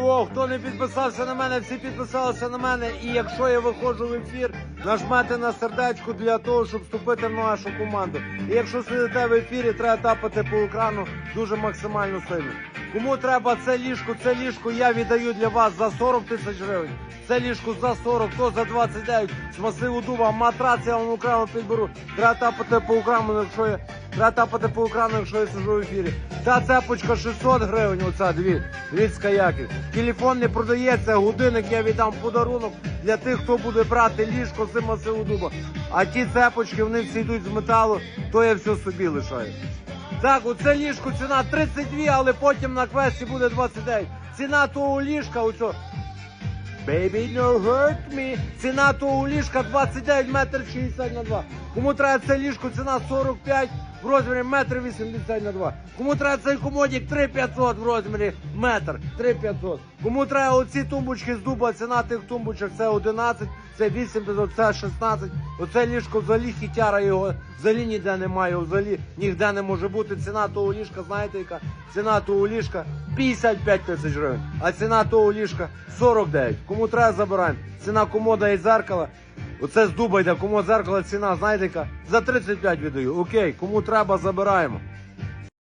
Во-во-во, хто не підписався на мене, всі підписалися на мене. І якщо я виходжу в ефір, нажмете на сердечку для того, щоб вступити в нашу команду. І якщо сидите в ефірі, треба тапати по екрану дуже максимально сильно. Кому треба це ліжко, це ліжко я віддаю для вас за 40 тисяч гривень. Це ліжко за 40, то за 29 з масиву дуба. Матрац я вам окремо підберу. Треба тапати по екрану, якщо я треба тапати по екрану, якщо я сижу в ефірі. Ця цепочка 600 гривень. Оця дві. Дві яких. Телефон не продається, годинник я віддам подарунок для тих, хто буде брати ліжко з масиву дуба. А ті цепочки вони всі йдуть з металу, то я все собі лишаю. Так, оце ліжко ціна 32, але потім на квесті буде 29. Ціна того ліжка, оцього. Baby, no hurt me. Ціна того ліжка 29 метр 60 на 2. Кому треба це ліжко, ціна 45 в розмірі метр 80 на 2. Кому треба цей комодік 3500 в розмірі метр 3500. Кому треба оці тумбочки з дуба, ціна тих тумбочок це 11, це 8500, це 16. Оце ліжко взагалі хітяра його взагалі ніде немає, взагалі ніде не може бути. Ціна того ліжка, знаєте яка? Ціна того ліжка 55 тисяч гривень, а ціна того ліжка 49. Кому треба забираємо. Ціна комода і зеркала. Оце з дуба йде, кому зеркала. ціна, знаєте яка? За 35 віддаю. Окей, кому треба, забираємо.